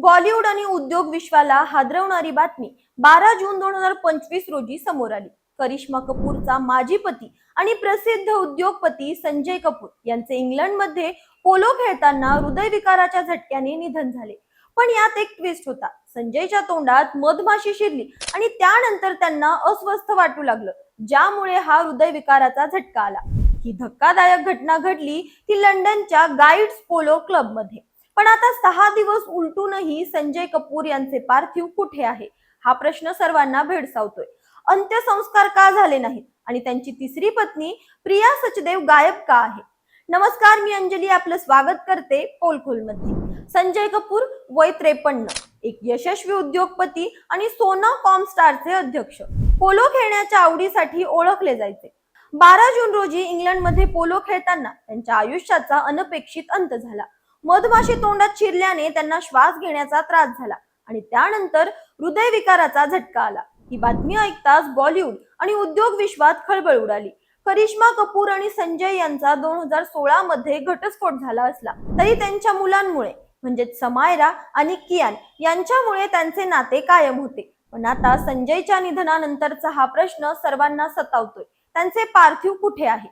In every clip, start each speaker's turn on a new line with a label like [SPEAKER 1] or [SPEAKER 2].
[SPEAKER 1] बॉलिवूड आणि उद्योग विश्वाला हादरवणारी बातमी बारा जून दोन हजार पंचवीस रोजी समोर आली. करिश्मा कपूरचा माजी पती आणि प्रसिद्ध उद्योगपती संजय कपूर यांचे इंग्लंडमध्ये पोलो खेळताना हृदयविकाराच्या झटक्याने निधन झाले. पण यात एक ट्विस्ट होता. संजयच्या तोंडात मधमाशी शिरली आणि त्यानंतर त्यांना अस्वस्थ वाटू लागलं ज्यामुळे हा हृदयविकाराचा झटका आला. ही धक्कादायक घटना घडली ती लंडनच्या गाईड्स पोलो क्लबमध्ये पण आता सहा दिवस उलटूनही संजय कपूर यांचे पार्थिव कुठे आहे? हा प्रश्न सर्वांना भेडसावतोय. अंत्यसंस्कार का झाले नाहीत? आणि त्यांची तिसरी पत्नी प्रिया सचदेव गायब का आहे? नमस्कार मी अंजली आपलं स्वागत करते पोलखोलमध्ये संजय कपूर वय त्रेपन्न एक यशस्वी उद्योगपती आणि सोना कॉम स्टारचे अध्यक्ष. पोलो खेळण्याच्या आवडीसाठी ओळखले जायचे. बारा जून रोजी इंग्लंडमध्ये पोलो खेळताना त्यांच्या आयुष्याचा अनपेक्षित अंत झाला. मधमाशी तोंडात शिरल्याने त्यांना श्वास घेण्याचा त्रास झाला आणि त्यानंतर हृदयविकाराचा झटका आला. ही बातमी ऐकताच बॉलिवूड आणि उद्योग विश्वात खळबळ उडाली. करिश्मा कपूर आणि संजय यांचा दोन हजार सोळा मध्ये घटस्फोट झाला असला तरी त्यांच्या मुलांमुळे म्हणजेच समायरा आणि कियान यांच्यामुळे त्यांचे नाते कायम होते. पण आता संजयच्या निधनानंतरचा हा प्रश्न सर्वांना सतावतोय. त्यांचे पार्थिव कुठे आहे?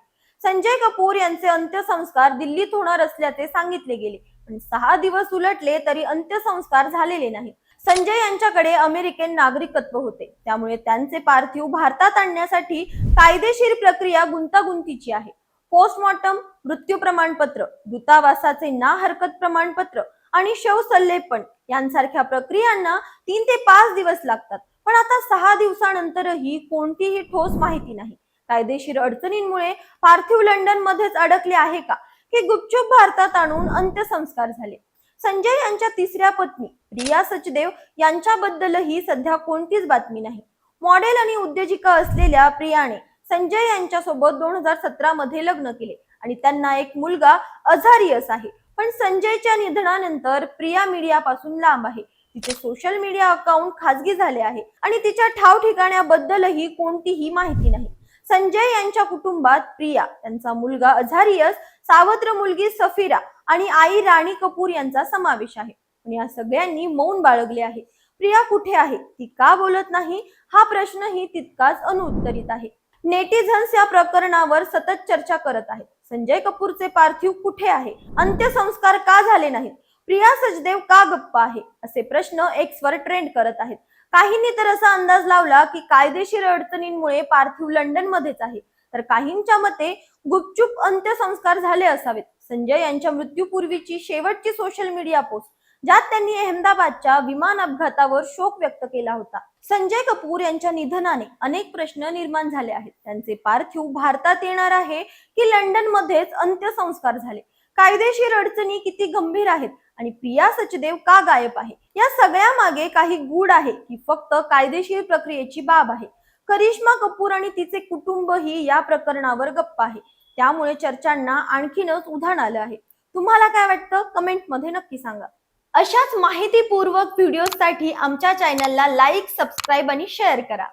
[SPEAKER 1] संजय कपूर यांचे अंत्यसंस्कार दिल्लीत होणार असल्याचे सांगितले गेले. पण सहा दिवस उलटले तरी अंत्यसंस्कार झालेले नाहीत संजय यांच्याकडे अमेरिकन नागरिकत्व होते. त्यामुळे त्यांचे पार्थिव भारतात आणण्यासाठी कायदेशीर प्रक्रिया गुंतागुंतीची आहे. पोस्टमॉर्टम मृत्यू प्रमाणपत्र दूतावासाचे ना हरकत प्रमाणपत्र आणि शव सल्लेपण यांसारख्या प्रक्रियांना तीन ते पाच दिवस लागतात. पण आता सहा दिवसानंतरही कोणतीही ठोस माहिती नाही. कायदेशीर अडचणींमुळे पार्थिव लंडन मध्येच अडकले आहे का? हे गुपचूप भारतात आणून अंत्यसंस्कार झाले. संजय यांच्या तिसऱ्या पत्नी प्रिया सचदेव यांच्याबद्दलही सध्या कोणतीच बातमी नाही. मॉडेल आणि उद्योजिका असलेल्या प्रियाने संजय यांच्यासोबत दोन हजार सतरा मध्ये लग्न केले आणि त्यांना एक मुलगा अझारियस आहे. पण संजयच्या निधनानंतर प्रिया मीडियापासून लांब आहे. तिचे सोशल मीडिया अकाउंट खाजगी झाले आहे आणि तिच्या ठाव ठिकाण्याबद्दलही कोणतीही माहिती नाही. संजय यांच्या कुटुंबात प्रिया त्यांचा मुलगा अझारियस सावत्र मुलगी सफिरा आणि आई राणी कपूर यांचा समावेश आहे. पण या सगळ्यांनी मौन बाळगले आहे. प्रिया कुठे आहे? ती का बोलत नाही? हा प्रश्नही तितकाच अनुत्तरित आहे. नेटिझन्स या प्रकरणावर सतत चर्चा करत आहेत. संजय कपूरचे पार्थिव कुठे आहे? अंत्यसंस्कार का झाले नाहीत? प्रिया सचदेव का गप्पा आहे? असे प्रश्न एक्सवर ट्रेंड करत आहेत. काहींनी तर असा अंदाज लावला की कायदेशीर अडचणींमुळे पार्थिव लंडन मध्येच आहे. तर काहींच्या मते गुपचूप अंत्यसंस्कार झाले असावेत. संजय यांच्या मृत्यूपूर्वीची शेवटची सोशल मीडिया पोस्ट ज्यात त्यांनी अहमदाबादच्या विमान अपघातावर शोक व्यक्त केला होता. संजय कपूर यांच्या निधनाने अनेक प्रश्न निर्माण झाले आहेत. त्यांचे पार्थिव भारतात येणार आहे की लंडन मध्येच अंत्यसंस्कार झाले? कायदेशीर अडचणी किती गंभीर आहेत? आणि प्रिया सचदेव का गायब आहे? या सगळ्या मागे काही गूढ आहे की फक्त कायदेशीर प्रक्रियेची बाब आहे. करिश्मा कपूर आणि तिचे कुटुंब ही या प्रकरणावर गप्प आहे. त्यामुळे चर्चांना आणखीनच उधाण आलं आहे. तुम्हाला काय वाटतं? कमेंटमध्ये नक्की सांगा. अशाच माहितीपूर्वक व्हिडिओसाठी आमच्या चॅनलला लाईक सबस्क्राईब आणि शेअर करा.